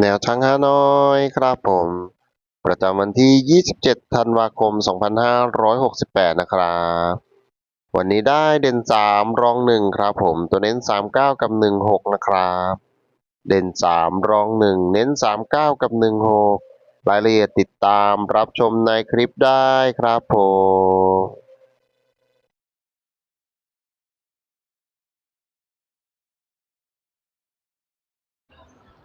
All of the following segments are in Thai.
แนวทางฮานอยครับผม ประจำวันที่ 27 ธันวาคม 2568 นะครับ วันนี้ได้เด่น 3 รอง 1 ครับผม ตัวเน้น 39 กับ 16 นะครับ เด่น 3 รอง 1 เน้น 39 กับ 16 รายละเอียดติดตามรับชมในคลิปได้ครับผม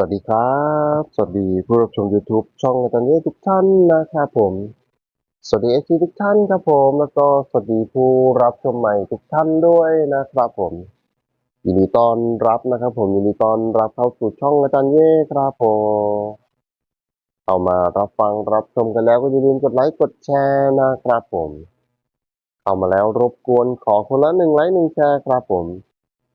สวัสดีครับ สวัสดีผู้รับชม YouTube ช่องอาจารย์เย่ทุกท่านนะครับผม สวัสดีเอซีทุกท่านครับผม แล้วก็สวัสดีผู้รับชมใหม่ทุกท่านด้วยนะครับผม ยินดีต้อนรับนะครับผม ยินดีต้อนรับเข้าสู่ช่องอาจารย์เย่ครับผม เอามารับฟังรับชมกันแล้วก็อย่าลืมกดไลค์กดแชร์นะครับผมเข้ามาแล้วรบกวนขอคนละหนึ่งไลค์หนึ่งแชร์ครับผม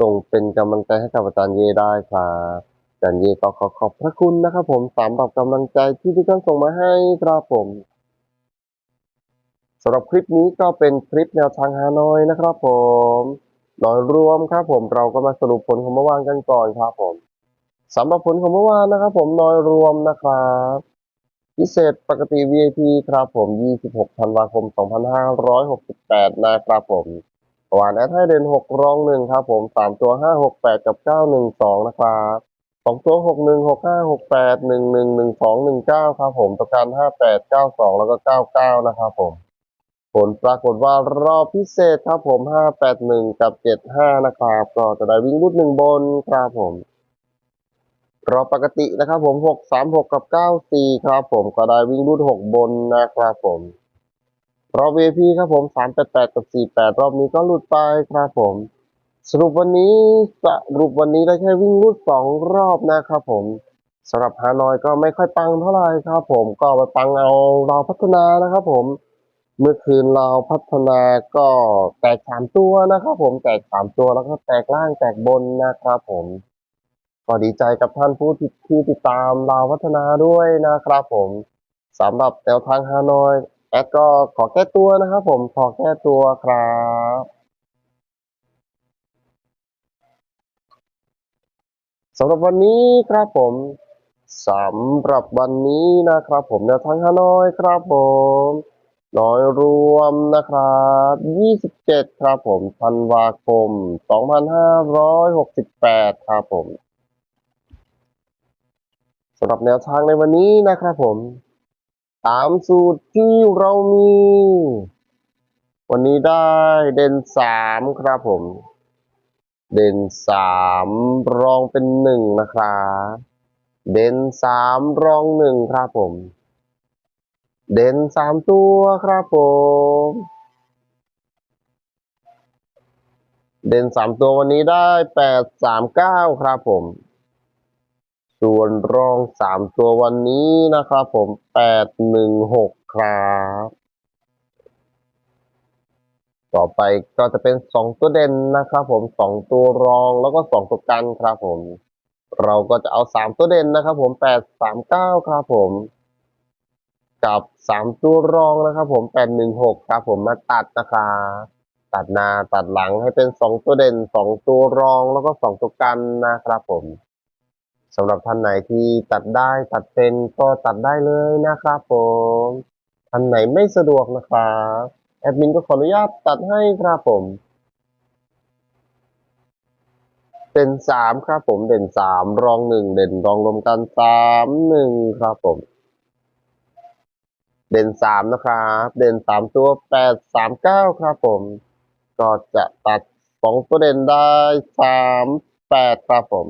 ส่งเป็นกำลังใจให้กับอาจารย์เยได้ครับอาจารย์เยก็ขอขอบพระคุณนะครับผมสำหรับกำลังใจที่ทุกท่านส่งมาให้ครับผมสำหรับคลิปนี้ก็เป็นคลิปแนวทางฮานอยนะครับผมโดยรวมครับผมเราก็มาสรุปผลของเมื่อวานกันก่อนครับผมสำหรับผลของเมื่อวานนะครับผมโดยรวมนะครับ พิเศษปกติ VIP ครับผม 26 ธันวาคม 2568 นะครับผม หวานแอดให้เด่นหกรองหนึ่งครับผมสามตัวห้าหกแปดกับเก้าหนึ่งสองนะครับสองตัวหกหนึ่งหกห้าหกแปดหนึ่งหนึ่งหนึ่งสองหนึ่งเก้าครับผมประกันห้าแปดเก้าสองแล้วก็เก้าเก้านะครับผม ผลปรากฏว่ารอบพิเศษครับผมห้าแปดหนึ่งกับเจ็ดห้านะครับ ก็จะได้วิ่งรุดหนึ่งบนครับผมรอบปกตินะครับผมหกสามหกกับเก้าสี่ครับผมก็ได้วิ่งรุดหกบนนะครับผม รอบ VIP ครับผม388กับ48รอบนี้ก็หลุดไปครับผม สรุปวันนี้สรุปวันนี้ได้แค่วิ่งรุดสองรอบนะครับผมสำหรับฮานอยก็ไม่ค่อยปังเท่าไหร่ครับผมก็ไปปังเอาเราพัฒนานะครับผม เมื่อคืนเราพัฒนาก็แตกสามตัวนะครับผมแตกสามตัวแล้วก็แตกล่างแตกบนนะครับผม ก็ดีใจกับท่านผู้ที่ติดตามเราพัฒนาด้วยนะครับผมสำหรับแนวทางฮานอย แอดก็ขอแก้ตัวนะครับผมขอแก้ตัวครับสำหรับวันนี้ครับผมสำหรับวันนี้นะครับผมแนวทางฮานอยครับผมน้อยรวมนะครับ 27 ครับผมธันวาคม 2568 ครับผมสำหรับแนวทางในวันนี้นะครับผม ตามสูตรที่เรามี วันนี้ได้เด่นสามครับผม เด่นสามรองเป็นหนึ่งนะครับเด่นสามรองหนึ่งครับผม เด่นสามตัวครับผม เด่นสามตัววันนี้ได้แปดสามเก้าครับผม ส่วนรองสามตัววันนี้นะครับผมแปดหนึ่งหกครับ ต่อไปก็จะเป็นสองตัวเด่นนะครับผมสองตัวรองแล้วก็สองตัวกันครับผม เราก็จะเอาสามตัวเด่นนะครับผมแปดสามเก้าครับผม กับสามตัวรองนะครับผมแปดหนึ่งหกครับผมมาตัดนะครับตัดหน้าตัดหลังให้เป็นสองตัวเด่นสองตัวรองแล้วก็สองตัวกันนะครับผม สำหรับท่านไหนที่ตัดได้ตัดเป็นก็ตัดได้เลยนะครับผมท่านไหนไม่สะดวกนะครับแอดมินก็ขออนุญาตตัดให้ครับผม เด่นสามครับผมเด่นสามรองหนึ่งเด่นรองรวมกันสามหนึ่งครับผม เด่นสามนะครับ เด่นสามตัวแปดสามเก้าครับผม ก็จะตัดสองตัวเด่นได้สามแปดครับผม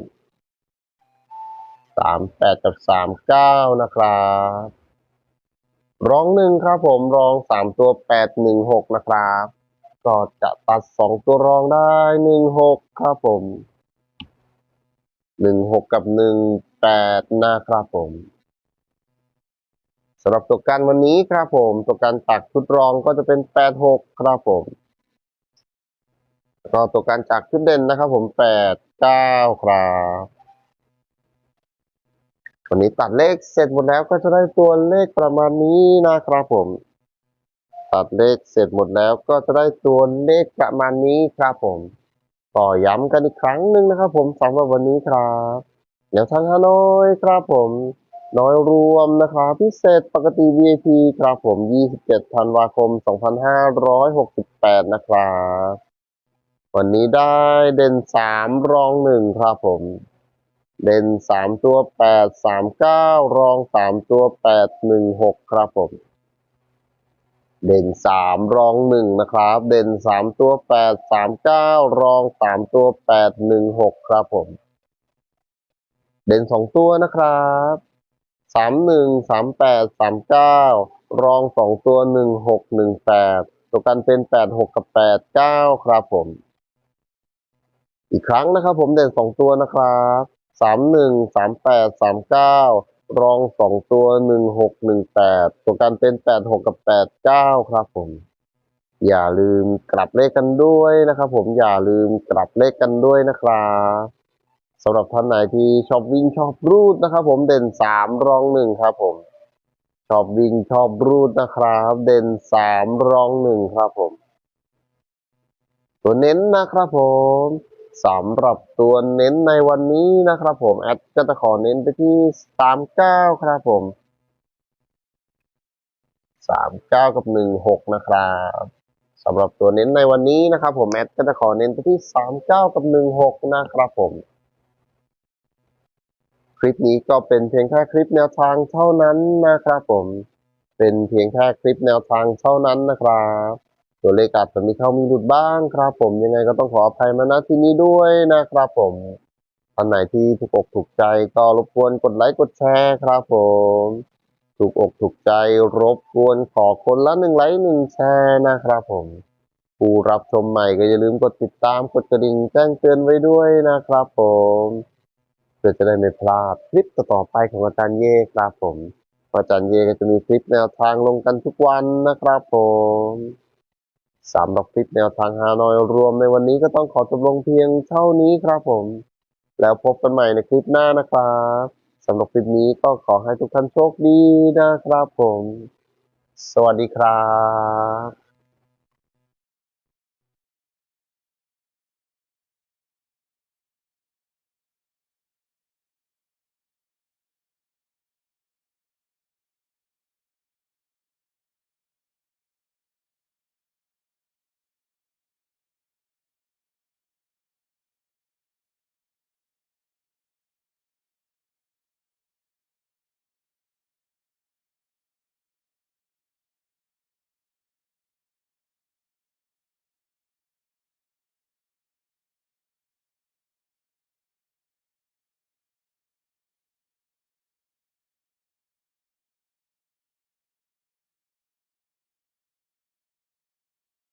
สามแปดกับสามเก้านะครับรองหนึ่งครับผมรองสามตัวแปดหนึ่งหกนะครับ ก็จะตัดสองตัวรองได้หนึ่งหกครับผมหนึ่งหกกับหนึ่งแปดนะครับผมสำหรับตัวกันวันนี้ครับผมตัวกันตักชุดรองก็จะเป็นแปดหกครับผมแล้วก็ตัวกันจากชุดเด่นนะครับผมแปดเก้าครับ วันนี้ตัดเลขเสร็จหมดแล้วก็จะได้ตัวเลขประมาณนี้นะครับผม ตัดเลขเสร็จหมดแล้วก็จะได้ตัวเลขประมาณนี้ครับผมต่อย้ำกันอีกครั้งหนึ่งนะครับ ผมสำหรับวันนี้ครับเดี๋ยวทางฮานอยครับผม น้อยรวมนะครับพิเศษปกติ VIP ครับผม 27 ธันวาคม 2568 นะครับ วันนี้ได้เด่น 3 รอง 1 ครับผม เด่น3ตัว8 3 9รอง3ตัว8 1 6ครับผม เด่นสามรองหนึ่งนะครับ เด่นสามตัวแปดสามเก้ารองสามตัวแปดหนึ่งหกครับผม เด่นสองตัวนะครับสามหนึ่งสามแปดสามเก้ารองสองตัวหนึ่งหกหนึ่งแปดตัวกันเป็นแปดหกกับแปดเก้าครับผม อีกครั้งนะครับผมเด่นสองตัวนะครับ สามหนึ่งสามแปดสามเก้ารองสองตัวหนึ่งหกหนึ่งแปดตัวกันเป็นแปดหกกับแปดเก้าครับผม อย่าลืมกลับเลขกันด้วยนะครับ ผมอย่าลืมกลับเลขกันด้วยนะครับสำหรับท่านไหนที่ชอบวิ่งชอบรูดนะครับ ผมเด่นสามรองหนึ่งครับ ผมชอบวิ่งชอบรูดนะครับ เด่นสามรองหนึ่งครับผม ตัวเน้นนะครับผม สำหรับตัวเน้นในวันนี้นะครับผมแอดก็จะขอเน้นไปที่สามเก้าครับผมสามเก้ากับหนึ่งหกนะครับสำหรับตัวเน้นในวันนี้นะครับ ผมแอดก็จะขอเน้นไปที่สามเก้ากับหนึ่งหกนะครับผมคลิปนี้ก็เป็นเพียงแค่คลิปแนวทางเท่านั้นนะครับผม เป็นเพียงแค่คลิปแนวทางเท่านั้นนะครับ ตัวเลขอาจจะมีเข้ามีหลุดบ้างครับผมยังไงก็ต้องขออภัยมาณที่นี้ด้วยนะครับผมท่านไหนที่ถูกอกถูกใจก็รบกวนกดไลค์กดแชร์ครับผม ถูกอกถูกใจรบกวนขอคนละหนึ่งไลค์หนึ่งแชร์นะครับผมผู้รับชมใหม่ก็อย่าลืมกดติดตามกดกระดิ่งแจ้งเตือนไว้ด้วยนะครับผมเพื่อจะได้ไม่พลาดคลิปต่อไปของอาจารย์เย่ครับผมอาจารย์เย่ก็จะมีคลิปแนวทางลงกันทุกวันนะครับผม สามดอกคลิปแนวทางฮานอยรวมในวันนี้ก็ต้องขอจบลงเพียงเท่านี้ครับผม แล้วพบกันใหม่ในคลิปหน้านะครับสำหรับคลิปนี้ก็ขอให้ทุกท่านโชคดีนะครับผม สวัสดีครับ